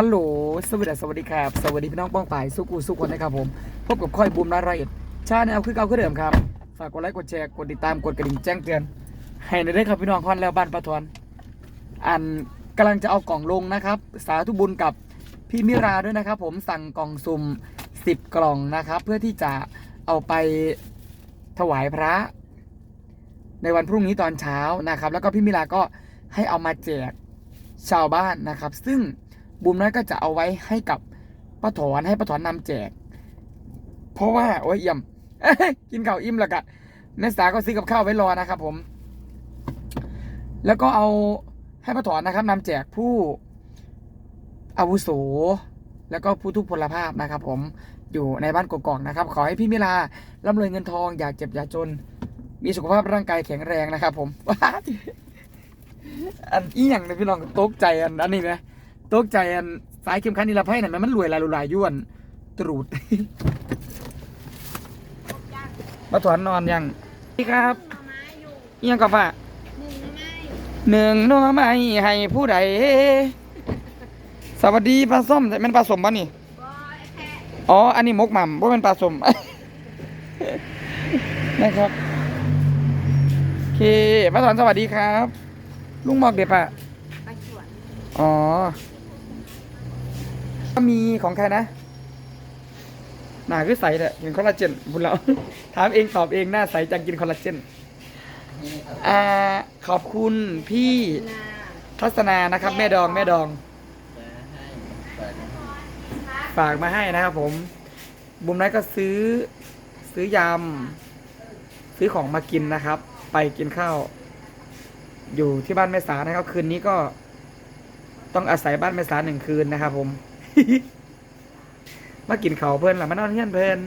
ฮัลโหล สวัสดีสวัสดีครับ สวัสดีพี่น้องป้องป่ายสุกูสุกคนนะครับผม พบกับค่อยบูมนาไรเอ็ดชาแนลคือเก่าคือเดิมครับ ฝากกดไลค์ กดแชร์ กดติดตาม กดกระดิ่งแจ้งเตือน ให้ในได้ครับพี่น้องคอนแล้วบ้านปะทวนอันกำลังจะเอากล่องลงนะครับ สาธุบุญกับพี่มิราด้วยนะครับ ผมสั่งกล่องสุ่ม10 กล่องนะครับ เพื่อที่จะเอาไปถวายพระ ในวันพรุ่งนี้ตอนเช้านะครับ แล้วก็พี่มิราก็ให้เอามาแจกชาวบ้านนะครับ ซึ่ง บุมนั้นก็จะเอาไว้ให้กับป้าถอนให้ป้าถอนนำแจก เพราะว่าโอ้ยอี่มกินข้าวอิ่มแล้วกะนักศึกษาก็ซื้อกับข้าวไว้รอนะครับ ผม แล้วก็เอาให้ป้าถอนนะครับนำแจกผู้อาวุโสแล้วก็ผู้ทุพพลภาพนะครับ ผมอยู่ในบ้านกกอกนะครับ ขอให้พี่มิลาร่ำรวยเงินทอง อย่าเจ็บอย่าจน มีสุขภาพร่างกายแข็งแรงนะครับ ผมอันอีหยังเนี่ยพี่น้องตกใจอันอันนี้ไหม ตกใจอันสายเข็มขัดนิรภัยเนี่ยมันมันรวยลายรวยลายย้วนตรูด มาถอนนอนยังพี่ครับหน่อไม้อยู่อีหยังกับว่าหนึ่งหน่อไม้หนึ่งหน้อไม้ให้ผู้ใดสวัสดีปลาส้มแต่เป็นปลาสมป่ะนี่ บอยแค่อ๋อ อันนี้มกหม่ำว่าเป็นปลาสม นะครับโอเคป้าถอนสวัสดีครับ ลุงหมอกเด็ดปะไปสวนอ๋อก็ มีของใครนะ หนาคือใสแหละกินคอลลาเจนบุญเรา ถามเองตอบเองหน้าใสจังกินคอลลาเจนอ่าขอบคุณพี่นาทัศนานะครับ แม่ดองแม่ดอง ฝากมาให้นะครับผม บุมนั้นก็ซื้อซื้อยำซื้อของมากินนะครับ ไปกินข้าว อยู่ที่บ้านแม่สานะครับคืนนี้ก็ต้องอาศัยบ้านแม่สาหนึ่งคืนนะครับผม มากินเขาวเพื่อนหล่ะมานอนเฮียนเพื่อน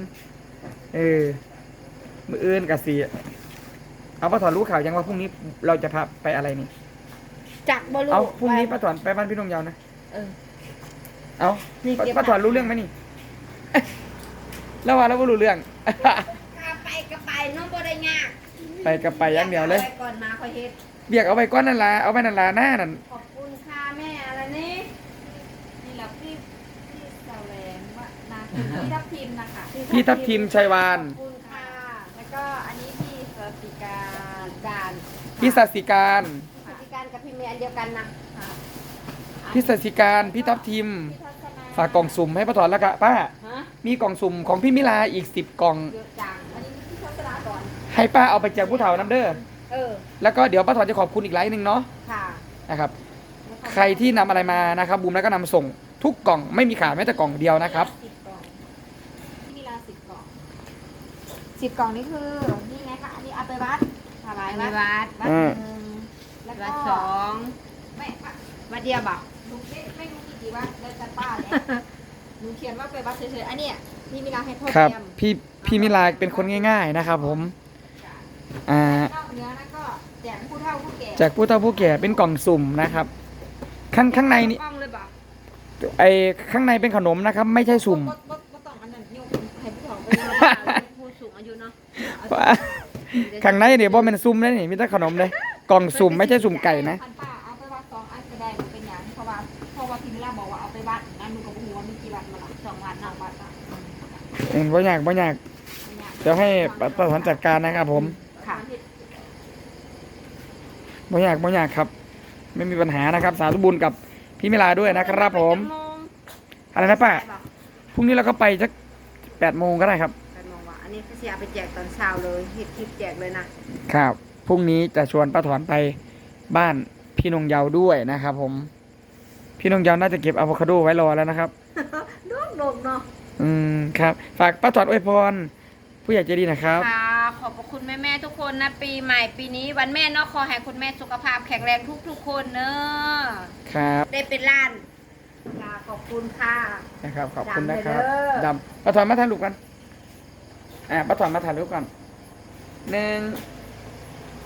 เออมืออื่นกับสีเอาป้าถอนรู้ข่าวยังว่าพรุ่งนี้เราจะพาไปอะไรนี่จากบอลูเอาพรุ่งนี้ป้าถอนไปบ้านพี่นงยาวนะเออเอานี่เก็บป้าถอนรู้เรื่องไหมนี่แล้วว่าแล้วว่ารู้เรื่องกาไปก็ไปน้องบ่ได้ยากไปกับไปอย่างเดียวเลยไปก่อนมาคอยเฮ็ดเบียกเอาไปก้อนนั่นละเอาไปนั่นละหน้านั่น ขอบคุณค่ะแม่อะไรนี่นี่แหละพี่พี่แสวงว่านาคุณ พี่ทับทิมนะคะพี่ทับทิมชัยวานขอบคุณค่ะ แล้วก็อันนี้พี่สติการการพี่สัสิการสติการกับพี่เมย์อันเดียวกันนะค่ะพี่สัสิการพี่ทับทิม พี่ทัศนาฝากกล่องสุ่มให้ป้าถอนแล้วกะป้า ฮะมีกล่องสุ่มของพี่มิลาอีกสิบกล่อง เยอะจังอันนี้พี่ทัศนาก่อน ให้ป้าเอาไปแจกผู้เฒ่าน้ำเด้อเออ แล้วก็เดี๋ยวป้าถอนจะขอบคุณอีกไลน์หนึ่งเนาะค่ะนะครับ ใครที่นำอะไรมานะครับบูมแล้วก็นำส่งทุกกล่องไม่มีขาดแม้แต่กล่องเดียวนะครับ สิบกล่องที่ลาสิบกล่อง สิบกล่องนี่คือ นี่ไงคะ อันนี้เอาไปวัดถวายวัดวัดวัดอืหมนึ่งแล้วก็วัดสองไม่วัดเดียวบอกหนูไม่ไม่รู้กี่กี่วัดแล้วจะป้าเนี่ยหนูเขียนว่าไปวัดเฉยๆอันเนี้ยนี่มีลาให้พ่อครับ เตรียมพี่พี่มิลาเป็นคนง่าย ๆนะครับ ผม อ่านอกเหนื้อนั้นก็แจกผู้เฒ่าผู้แก่แจกผู้เฒ่าผู้แก่เป็นกล่องสุ่มนะครับ ข้างข้างในนี่กล้องเลยบอกไอข้างในเป็นขนมนะครับ ไม่ใช่สุ่มบ่ ข้างในเดี๋ยวบ่เป็นสุ่มเลยนี่มีแต่ขนมเลยกล่องสุ่มไม่ใช่สุ่มไก่นะพันป้าเอาไปวัดสองอันแสดงมันเป็นอย่างเพราะว่าเพราะว่าพิมพ์ล่าบอกว่าเอาไปวัดนั่นหนูก็บอกว่ามีกี่วัดมาละสองวัดนอกวัดอะเองบ่อยากบ่อยากเดี๋ยวให้ป้าป้าถอนจัดการนะครับผมค่ะบ่อยากบ่อยากครับ ไม่มีปัญหานะครับ สาธุบุญกับพี่มิลาด้วยนะครับผม อะไรนะป้าพรุ่งนี้เราก็ไปสักแปดโมงก็ได้ครับกั นมองว่าอันนี้เขาจะเอาไปแจกตอนเช้าเลยเห็ดคลิปแจกเลยนะครับพรุ่งนี้จะชวนป้าถอนไปบ้านพี่นงเยาวด้วยนะครับ ผม พี่นงเยาวน่าจะเก็บอะโวคาโดไว้รอแล้วนะครับดกดกเนาะอืมครับฝากป้าถอนอวยพรผู้ใหญ่ใจดีนะครับค่ะขอบพระคุณแม่แม่ๆทุกคนนะ ปีใหม่ปีนี้วันแม่เนาะขอให้คุณแม่สุขภาพแข็งแรงทุกๆคนเนอะครับ ได้เป็นล้านค่ะขอบคุณค่ะนะครับขอบคุณนะครับดำเลยเด้อดำป้าถอนมาถ่ายรูปกัน อ่าป้าถอนมาถ่ายรูปก่อนหนึ่ง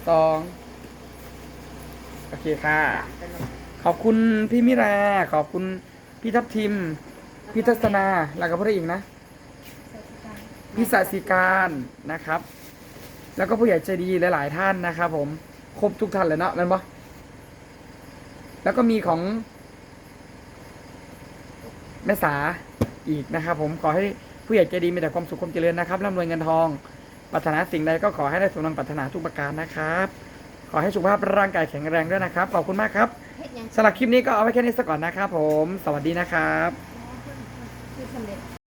สองโอเคค่ะ ขอบคุณพี่มิรา ขอบคุณพี่ทัพทิม พี่ทัศนาแล้วก็ผู้ใดอีกนะ พี่สาสิการนะครับ แล้วก็ผู้ใหญ่ใจดีหลายๆท่านนะครับผม ครบทุกท่านเลยเนาะแมันปะแล้วก็มีของแม่สาอีกนะครับผมขอให้ ผู้ใหญ่ใจดีมีแต่ความสุขความเจริญนะครับร่ำรวยเงินทองปรารถนาสิ่งใดก็ขอให้ได้สมดังปรารถนาทุกประการนะครับ ขอให้สุขภาพร่างกายแข็งแรงด้วยนะครับขอบคุณมากครับเฮ็ดหยังสำหรับคลิปนี้ก็เอาไว้แค่นี้สักก่อนนะครับผม สวัสดีนะครับ คือสำเร็จ